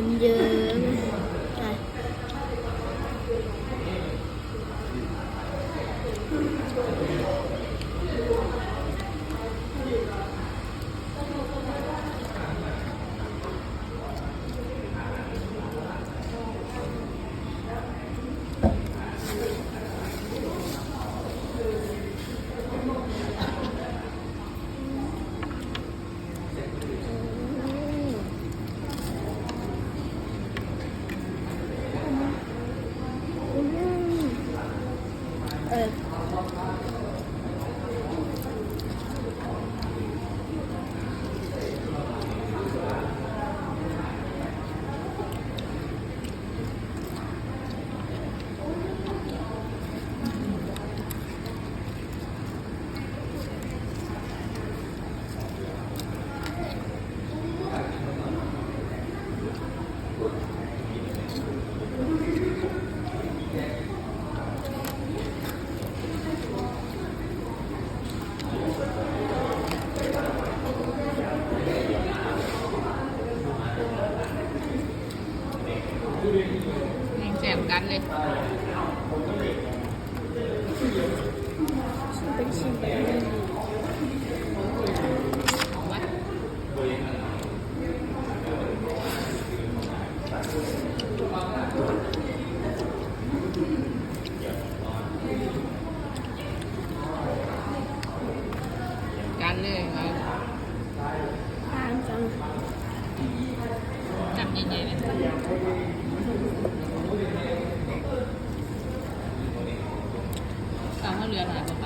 enjoy 嗯。好好好 กันเลย Dia.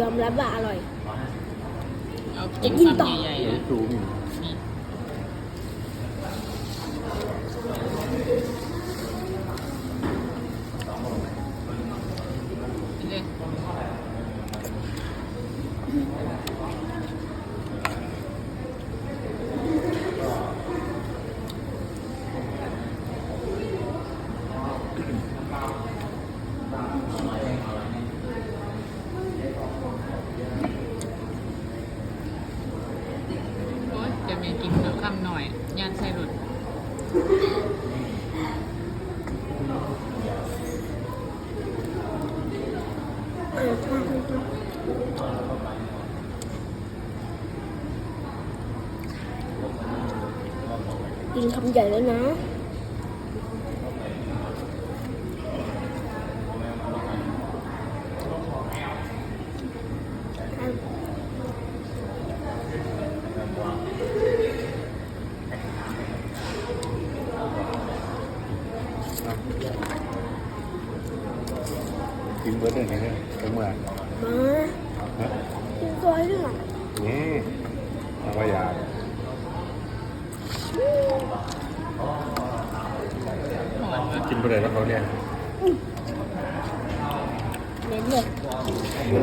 ยอมรับว่าอร่อย เอากินจะกินต่อคำใหญ่ๆเดี๋ยวนะสูงนี่กินเลย โอ๊ยจะมีกินข้าวคำหน่อยย่านไส้หลุด กินคำใหญ่แล้วนะกินเบิร์ด กินไปเลยแล้วเขาเนี่ยเน้นเลย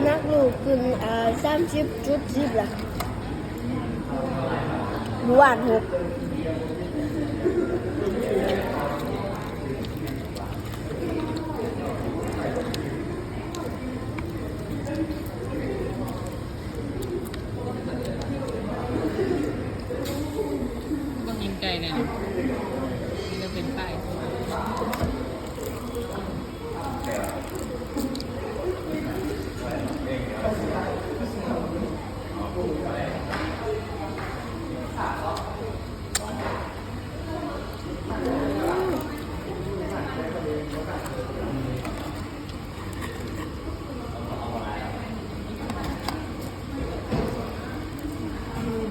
นักลูกกินอ่าสามสิบจุดสิบละหวานหก ก็กินไก่ยนี่ก็เป็นป้าย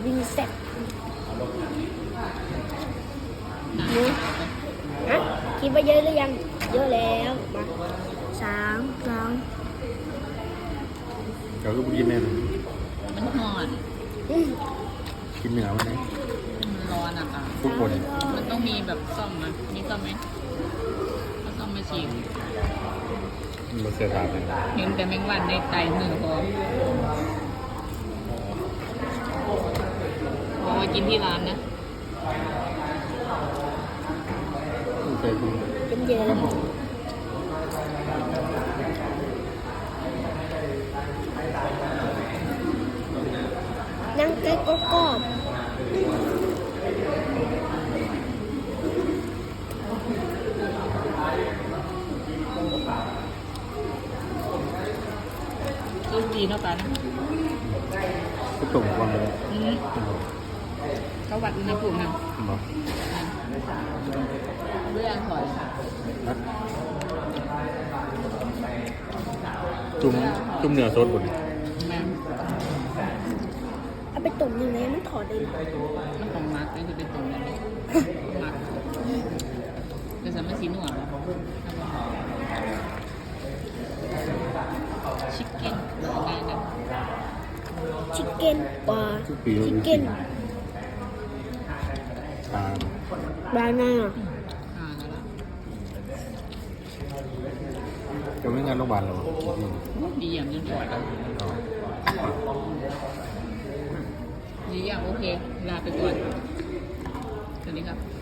วิ่งเซ็ตนะ ฮะคิดว่าเยอะหรือยัง เยอะแล้ว มาสามสองเขาก็กินแน่เลยมันหอนอืมกินเหนือมันไหมมันร้อนอะค่ะ ทุกคนมันต้องมีแบบซ่อมนะมีซ่อมไหมเอาซ่อมมาฉีกมันเสียดายเลยเห็นแต่แมงวันในไตมือพอพอมากินที่ร้านนะไม่เคยกิน เป็นเยอะแล้วนั่งใกล้ก็กรอบซุปดีเท่ากันทุกตุ่มวันเลยอืมเขาวัดอุณหภูมินะบอก เรื่องถอยนะจุ่มจุ่มเหนือสดบนแม่เอาไปตุ่มยังไงมันถอดได้เลยมันของมาร์กนี่คือเป็นตรงนั้นมาร์กเป็นสามารถสีหนวดแล้วชิคเก้นอะไรนะชิคเก้นปลาทุกปีเราชิคดูเก้นตาบา นาน่าอ่าแล้วล่ะจะไม่งานโรงพยาบาลหรอดีอย่างจนปวดอะดีอย่างโอเค ลาไปก่อนสวัสดีครับ